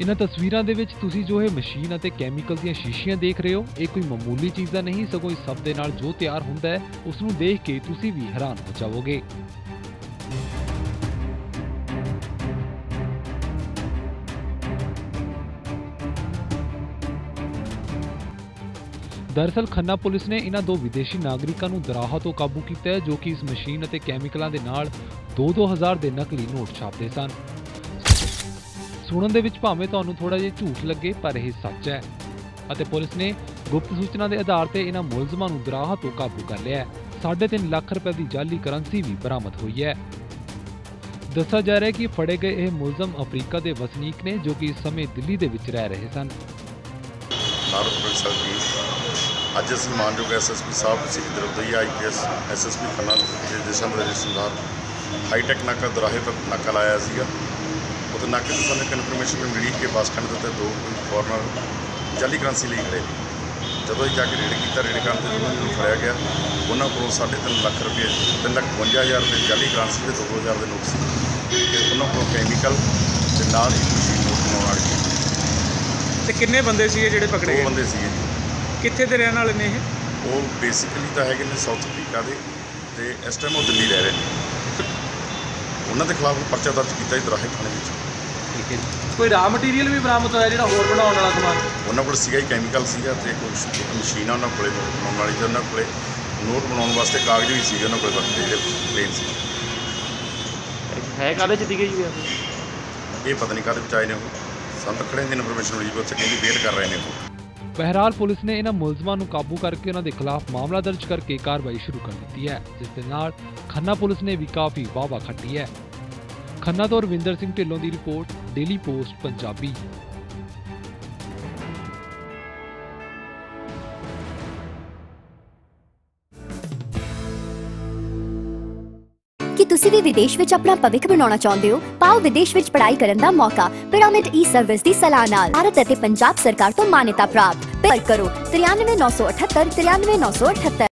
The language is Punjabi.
ਇਹਨਾਂ ਤਸਵੀਰਾਂ ਦੇ ਵਿੱਚ ਤੁਸੀਂ ਜੋ ਇਹ ਮਸ਼ੀਨ ਅਤੇ ਕੈਮੀਕਲ ਦੀਆਂ ਸ਼ੀਸ਼ੀਆਂ ਦੇਖ ਰਹੇ ਹੋ, ਇਹ ਕੋਈ ਮਾਮੂਲੀ ਚੀਜ਼ ਤਾਂ ਨਹੀਂ, ਸਗੋਂ ਇਸ ਸਭ ਦੇ ਨਾਲ ਜੋ ਤਿਆਰ ਹੁੰਦਾ ਹੈ ਉਸ ਨੂੰ ਦੇਖ ਕੇ ਤੁਸੀਂ ਵੀ ਹੈਰਾਨ ਹੋ ਜਾਵੋਗੇ। ਦਰਅਸਲ ਖੰਨਾ ਪੁਲਿਸ ਨੇ ਇਹਨਾਂ ਦੋ ਵਿਦੇਸ਼ੀ ਨਾਗਰਿਕਾਂ ਨੂੰ ਦਰਾਹਾ ਤੋਂ ਕਾਬੂ ਕੀਤਾ ਹੈ, ਜੋ ਕਿ ਇਸ ਮਸ਼ੀਨ ਅਤੇ ਕੈਮੀਕਲਾਂ ਦੇ ਨਾਲ 2-2000 ਦੇ ਨਕਲੀ ਨੋਟ ਛਾਪਦੇ ਸਨ। ਸੁਣਨ ਦੇ ਵਿੱਚ ਭਾਵੇਂ ਤੁਹਾਨੂੰ ਥੋੜਾ ਜਿਹਾ ਝੂਠ ਲੱਗੇ, ਪਰ ਇਹ ਸੱਚ ਹੈ। ਅਤੇ ਪੁਲਿਸ ਨੇ ਗੁਪਤ ਸੂਚਨਾ ਦੇ ਆਧਾਰ ਤੇ ਇਹਨਾਂ ਮੁਲਜ਼ਮਾਂ ਨੂੰ ਦਰਾਹਾ ਤੋਂ ਕਾਬੂ ਕਰ ਲਿਆ ਹੈ। 3.5 ਲੱਖ ਰੁਪਏ ਦੀ ਜਾਲੀ ਕਰੰਸੀ ਵੀ ਬਰਾਮਦ ਹੋਈ ਹੈ। ਦੱਸਿਆ ਜਾ ਰਿਹਾ ਹੈ ਕਿ ਫੜੇ ਗਏ ਇਹ ਮੁਲਜ਼ਮ ਅਫਰੀਕਾ ਦੇ ਵਸਨੀਕ ਨੇ, ਜੋ ਕਿ ਇਸ ਸਮੇਂ ਦਿੱਲੀ ਦੇ ਵਿੱਚ ਰਹਿ ਰਹੇ ਸਨ। ਨਾਰਕੋਟਿਕ ਸੈੱਲ ਦੀ ਅੱਜ ਅਸੀਂ ਮਾਨਯੋਗ ਐਸਐਸਪੀ ਸਾਹਿਬ ਸ੍ਰੀ ਦਰਦਈ ਆਈਪੀਐਸ ਐਸਐਸਪੀ ਖੰਨਾ ਦੇ ਦਿਸ਼ਾ ਨਿਰਦੇਸ਼ ਹਾਈਟੈਕ ਨਾਕਾ, ਦੁਰਾਹੇ ਪਰ ਨਾਕਾ ਲਾਇਆ ਸੀਗਾ। ਉੱਥੇ ਨਾਕੇ ਤੋਂ ਸਾਨੂੰ ਇੱਕ ਇਨਫੋਰਮੇਸ਼ਨ ਮਿਲੀ ਕਿ ਬੱਸ ਸਟੈਂਡ ਦੇ ਉੱਤੇ ਦੋ ਫੋਰਨਰ ਜਾਲੀ ਕਰੰਸੀ ਲਈ ਖੜੇ ਨੇ। ਜਦੋਂ ਜਾ ਕੇ ਰੇਡ ਕੀਤਾ ਰੇਡ ਕਰਨ ਤੇ ਉਹਨਾਂ ਨੂੰ ਫੜਿਆ ਗਿਆ। ਉਹਨਾਂ ਕੋਲੋਂ 3.5 ਲੱਖ ਰੁਪਏ ਤਿੰਨ ਲੱਖ 52000 ਰੁਪਏ ਜਾਲੀ ਕਰੰਸੀ ਦੇ 2000 ਦੇ ਨੋਟ ਸੀ ਤੇ ਉਹਨਾਂ ਕੋਲੋਂ ਕੈਮੀਕਲ ਤੇ ਨਾਲ ਹੀ ਮਸ਼ੀਨ ਨੋਟ ਬਣਾਉਣ ਵਾਲੀ ਤੇ ਕਿੰਨੇ ਬੰਦੇ ਸੀ ਇਹ ਜਿਹੜੇ ਪਕੜੇ ਗਏ? ਬੰਦੇ ਸੀਗੇ ਜੀ। ਕਿੱਥੇ ਦੇ ਰਹਿਣ ਵਾਲੇ ਨੇ ਇਹ? ਉਹ ਬੇਸਿਕਲੀ ਤਾਂ ਹੈਗੇ ਨੇ ਸਾਊਥ ਅਫਰੀਕਾ ਦੇ ਤੇ ਇਸ ਟਾਈਮ ਉਹ ਦਿੱਲੀ ਰਹਿ ਰਹੇ ਨੇ। ਉਹਨਾਂ ਦੇ ਖਿਲਾਫ ਪਰਚਾ ਦਰਜ ਕੀਤਾ ਜੀ ਦਰਾਹੇ ਥਾਣੇ ਵਿੱਚ। ਠੀਕ ਹੈ ਕੋਈ ਰਾ ਮਟੀਰੀਅਲ ਵੀ ਬਰਾਮਦ ਹੋਇਆ ਜਿਹੜਾ ਹੋਰ ਬਣਾਉਣ ਵਾਲਾ ਸਮਾਨ? ਉਹਨਾਂ ਕੋਲ ਸੀਗਾ ਹੀ ਕੈਮੀਕਲ ਸੀਗਾ ਤੇ ਕੁਝ ਇੱਕ ਮਸ਼ੀਨ ਆ ਉਹਨਾਂ ਕੋਲੇ ਨੋਟ ਬਣਾਉਣ ਵਾਲੀ ਤੇ ਉਹਨਾਂ ਕੋਲੇ ਨੋਟ ਬਣਾਉਣ ਵਾਸਤੇ ਕਾਗਜ਼ ਵੀ ਸੀਗੇ ਉਹਨਾਂ ਕੋਲੇ ਵਰਤੇ ਜਿਹੜੇ ਪਲੇਨ ਸੀ। ਹੈ ਕਾਦੇ ਚ ਦਿਖੇ ਜੀ ਇਹ? ਪਤਾ ਨਹੀਂ ਕਾਹਦੇ ਵਿੱਚ ਆਏ ਨੇ ਉਹ। ਸਾਨੂੰ ਤਾਂ ਖੜੇ ਦੀ ਇਨਫੋਰਮੇਸ਼ਨ ਮਿਲੀ ਵੀ ਉੱਥੇ ਕਹਿੰਦੀ ਵੇਟ ਕਰ ਰਹੇ ਨੇ ਉਹ। ਬਹਿਰਾਲ ਪੁਲਿਸ ਨੇ ਇਹਨਾਂ ਮੁਲਜ਼ਮਾਂ ਨੂੰ ਕਾਬੂ ਕਰਕੇ ਉਹਨਾਂ ਦੇ ਖਿਲਾਫ ਮਾਮਲਾ ਦਰਜ ਕਰਕੇ ਕਾਰਵਾਈ ਸ਼ੁਰੂ ਕਰ ਦਿੱਤੀ ਹੈ ਜਿਸ ਦੇ ਨਾਲ ਖੰਨਾ ਪੁਲਿਸ ਨੇ ਵੀ ਕਾਫੀ ਵਾਹਵਾ ਖੱਟੀ ਹੈ। ਖੰਨਾ ਤੋਂ ਰਵਿੰਦਰ ਸਿੰਘ ਢਿੱਲੋਂ ਦੀ ਰਿਪੋਰਟ ਡੇਲੀ ਪੋਸਟ ਪੰਜਾਬੀ। ਕੀ ਤੁਸੀਂ ਵੀ ਵਿਦੇਸ਼ ਵਿੱਚ ਆਪਣਾ ਭਵਿੱਖ ਬਣਾਉਣਾ ਚਾਹੁੰਦੇ ਹੋ? ਪਾਓ ਵਿਦੇਸ਼ ਵਿੱਚ ਪੜ੍ਹਾਈ ਕਰਨ ਦਾ ਮੌਕਾ, ਪਿਰਾਮਿਡ ਈ ਸਰਵਿਸ ਦੀ ਸਲਾਹ ਨਾਲ। ਭਾਰਤ ਅਤੇ ਪੰਜਾਬ ਸਰਕਾਰ ਤੋਂ ਮਾਨਤਾ ਪ੍ਰਾਪਤ। ਪਰ ਕਰੋ 93978 93978